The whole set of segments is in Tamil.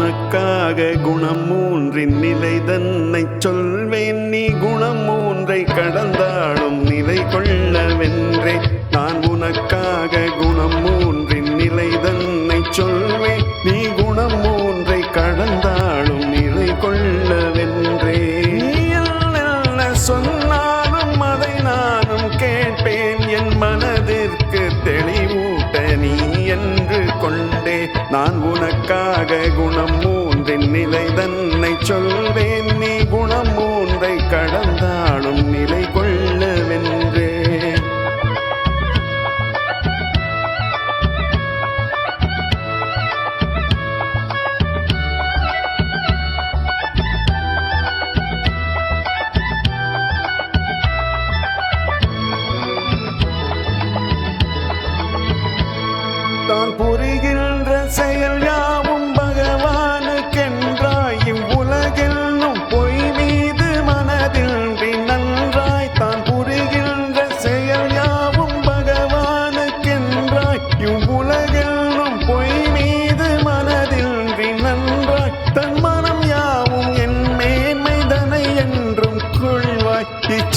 உனக்காக குணம் மூன்றின் நிலை தன்னை சொல்வேன். நீ குணம் மூன்றை கடந்தாடும் நிலை கொள்ளவென்றே. நான் உனக்காக குணம் நான் உனக்காக குணம் மூன்றின் நிலை தன்னை சொல்வேன்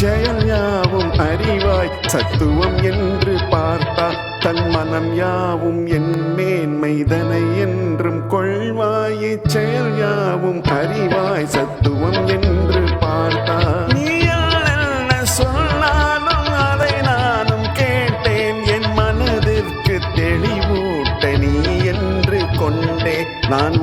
செயல் யாவும் அறிவாய் சத்துவம் என்று பார்த்தால் தன் மனம் யாவும் என் மேன்மைதனை என்றும் கொள்வாய். செயல் யாவும் அறிவாய் சத்துவம் என்று பார்த்தால் நீ என்ன சொன்னாலும் அதை நானும் கேட்டேன். என் மனதிற்கு தெளிவூட்ட நீ என்று கொண்டே நான்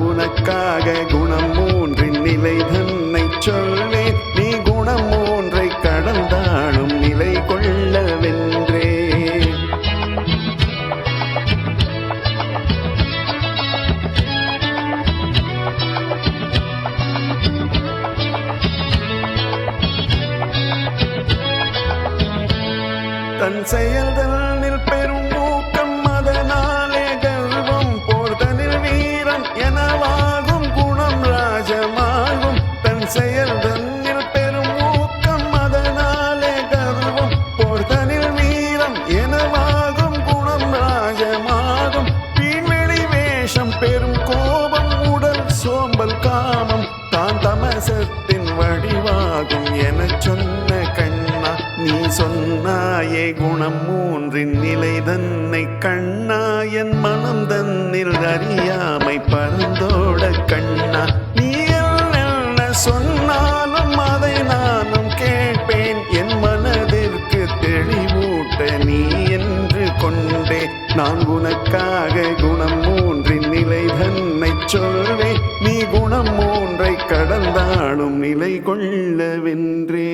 தன் செயல்தனில் பெரும் ஊக்கம் அதனாலே கர்வம் போர்தனில் வீரன் எனவாகும் குணம் ராஜமாகும். தன் செயல்தனில் பெரும் ஊக்கம் அதனாலே கர்வம் போர்தனில் வீரம் எனவாகும் குணம் ராஜமாகும். வீண்வெளி வேஷம் பெரும் கோபம் உடல் சோம்பல் காமம் தான் தமசத்தின் வடிவாகும் எனச் சொன்ன நீ சொன்னாயே குணம் மூன்றின் நிலை தன்னை கண்ணா என் மனம் தன்னில் அறியாமை பறந்தோட கண்ணா. நீ என்ன சொன்னாலும் அதை நானும் கேட்பேன். என் மனதிற்கு தெளிவூட்ட நீ என்று கொண்டே. நான் உனக்காக குணம் மூன்றின் நிலை தன்னை சொல்வேன். நீ குணம் மூன்றை கடந்தாடும் நிலை கொள்ளவென்றே.